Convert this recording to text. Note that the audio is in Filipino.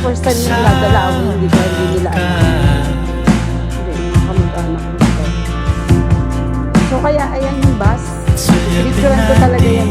first time yung dadala ako, hindi ko hindi nila alam. Hindi, mga kamag-anak ko. So kaya ayan yung bus. Picturean ko talaga yung